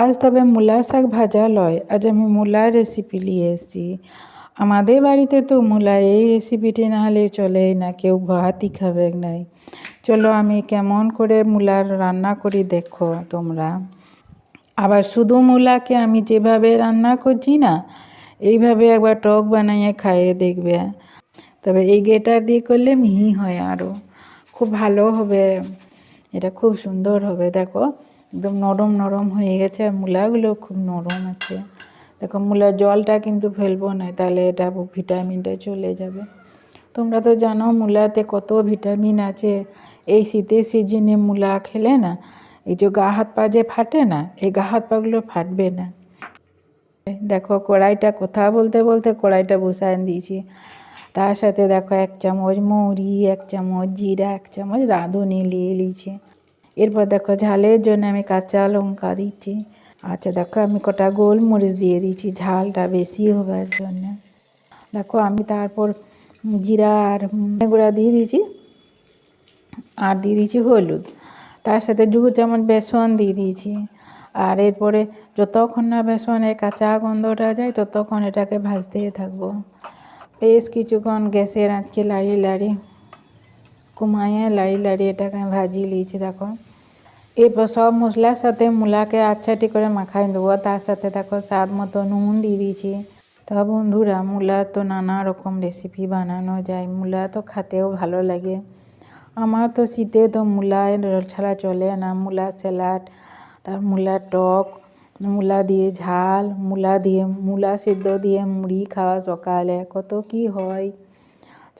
আজ তবে মূলা শাক ভাজা লয়। আজ আমি মূলার রেসিপি নিয়ে এসেছি। আমাদের বাড়িতে তো মূলার এই রেসিপিটি না হলে চলেই না, কেউ ভাতই খাবে নাই। চলো আমি কেমন করে মূলার রান্না করি দেখো তোমরা। আবার শুধু মূলাকে আমি যেভাবে রান্না করছি না, এইভাবে একবার টক বানাইয়ে খাইয়ে দেখবে। তবে এই গেটার দিয়ে করলে মিহি হয় আরও খুব ভালো হবে। এটা খুব সুন্দর হবে, দেখো। একদম নরম নরম হয়ে গেছে আর মূলাগুলো খুব নরম আছে। দেখো মূলার জলটা কিন্তু ফেলব না, তাহলে এটা ভিটামিনটা চলে যাবে। তোমরা তো জানো মূলাতে কত ভিটামিন আছে। এই শীতের সিজনে মূলা খেলে না, এই যে গা হাত পা যে ফাটে না, এই গা হাত পাগুলো ফাটবে না। দেখো কড়াইটা কথা বলতে বলতে কড়াইটা বসায় দিয়েছি। তার সাথে দেখো এক চামচ মৌরি, এক চামচ জিরা, এক চামচ রাঁধুনি নিয়ে নিয়েছি। এরপর দেখো ঝালের জন্য আমি কাঁচা লঙ্কা দিচ্ছি। আচ্ছা দেখো আমি কটা গোলমরিচ দিয়ে দিচ্ছি ঝালটা বেশি হবার জন্য। দেখো আমি তারপর জিরা আর গুঁড়া দিয়ে দিয়েছি, আর দিয়ে দিয়েছি হলুদ। তার সাথে দু চামচ বেসন দিয়ে দিয়েছি। আর এরপরে যতক্ষণ না বেসনের কাঁচা গন্ধটা যায়, ততক্ষণ এটাকে ভাজতে থাকব। বেশ কিছুক্ষণ গ্যাসের আজকে লাড়িয়ে লাড়িয়ে কমাইয়ে লাড়িয়ে লাড়িয়ে এটাকে ভাজিয়ে নিয়েছি, দেখো। এরপর সব মশলার সাথে মূলাকে আচ্ছাটি করে মাখাই দেবো তার সাথে দেখো স্বাদ মতো নুন দিয়ে দিয়েছি তা বন্ধুরা মূলা তো নানা রকম রেসিপি বানানো যায় মূলা তো খেতেও ভালো লাগে আমার তো শীতে তো মূলা ছাড়া চলে না মূলা স্যালাড তার মূলা টক মূলা দিয়ে ঝাল মূলা দিয়ে মূলা সিদ্ধ দিয়ে মুড়ি খাওয়া সকালে কত কি হয়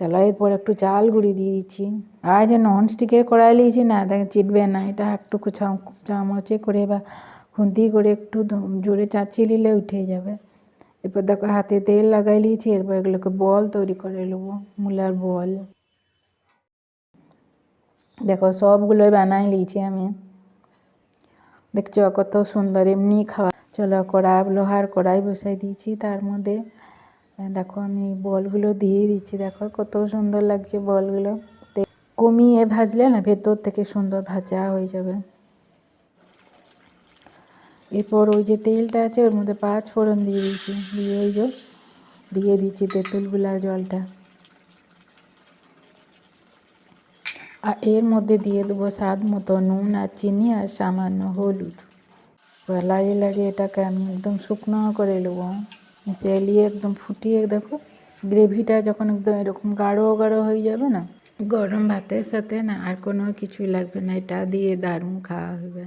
চলো এরপর একটু চাল গুঁড়ি দিয়ে দিচ্ছি। আর যে ননস্টিকের কড়াই নিয়েছি না দেখ চিটবে না, এটা একটু চামচে করে বা খুন্তি করে একটু জোরে চাচিয়ে নিলে উঠে যাবে। এরপর দেখো হাতে তেল লাগাই নিয়েছি, এরপর এগুলোকে বল তৈরি করে নেব, মূলার বল। দেখো সবগুলোই বানাই নিয়েছি আমি। দেখছ কত সুন্দর, এমনি খাওয়া। চলো কড়াই লোহার কড়াই বসাই দিয়েছি, তার মধ্যে দেখো আমি বলগুলো দিয়ে দিচ্ছি, দেখো কত সুন্দর লাগছে বলগুলো। কমিয়ে ভাজলে না ভেতর থেকে সুন্দর ভাজা হয়ে যাবে। এরপর ওই যে তেলটা আছে, ওর মধ্যে পাঁচ ফোড়ন দিয়ে দিচ্ছি দিয়ে ওই যে দিয়ে দিচ্ছি তেঁতুলগুলা, জলটা। আর এর মধ্যে দিয়ে দেবো স্বাদ মতো নুন আর চিনি আর সামান্য হলুদ। লাড়িয়ে লাড়িয়ে এটাকে আমি একদম শুকনো করে নেব। মিশিয়ে একদম ফুটিয়ে দেখো। গ্রেভিটা যখন একদম এরকম গাঢ় গাঢ় হয়ে যাবে না, গরম ভাতের সাথে না আর কোনো কিছুই লাগবে না। এটা দিয়ে দারুণ খাওয়া হবে।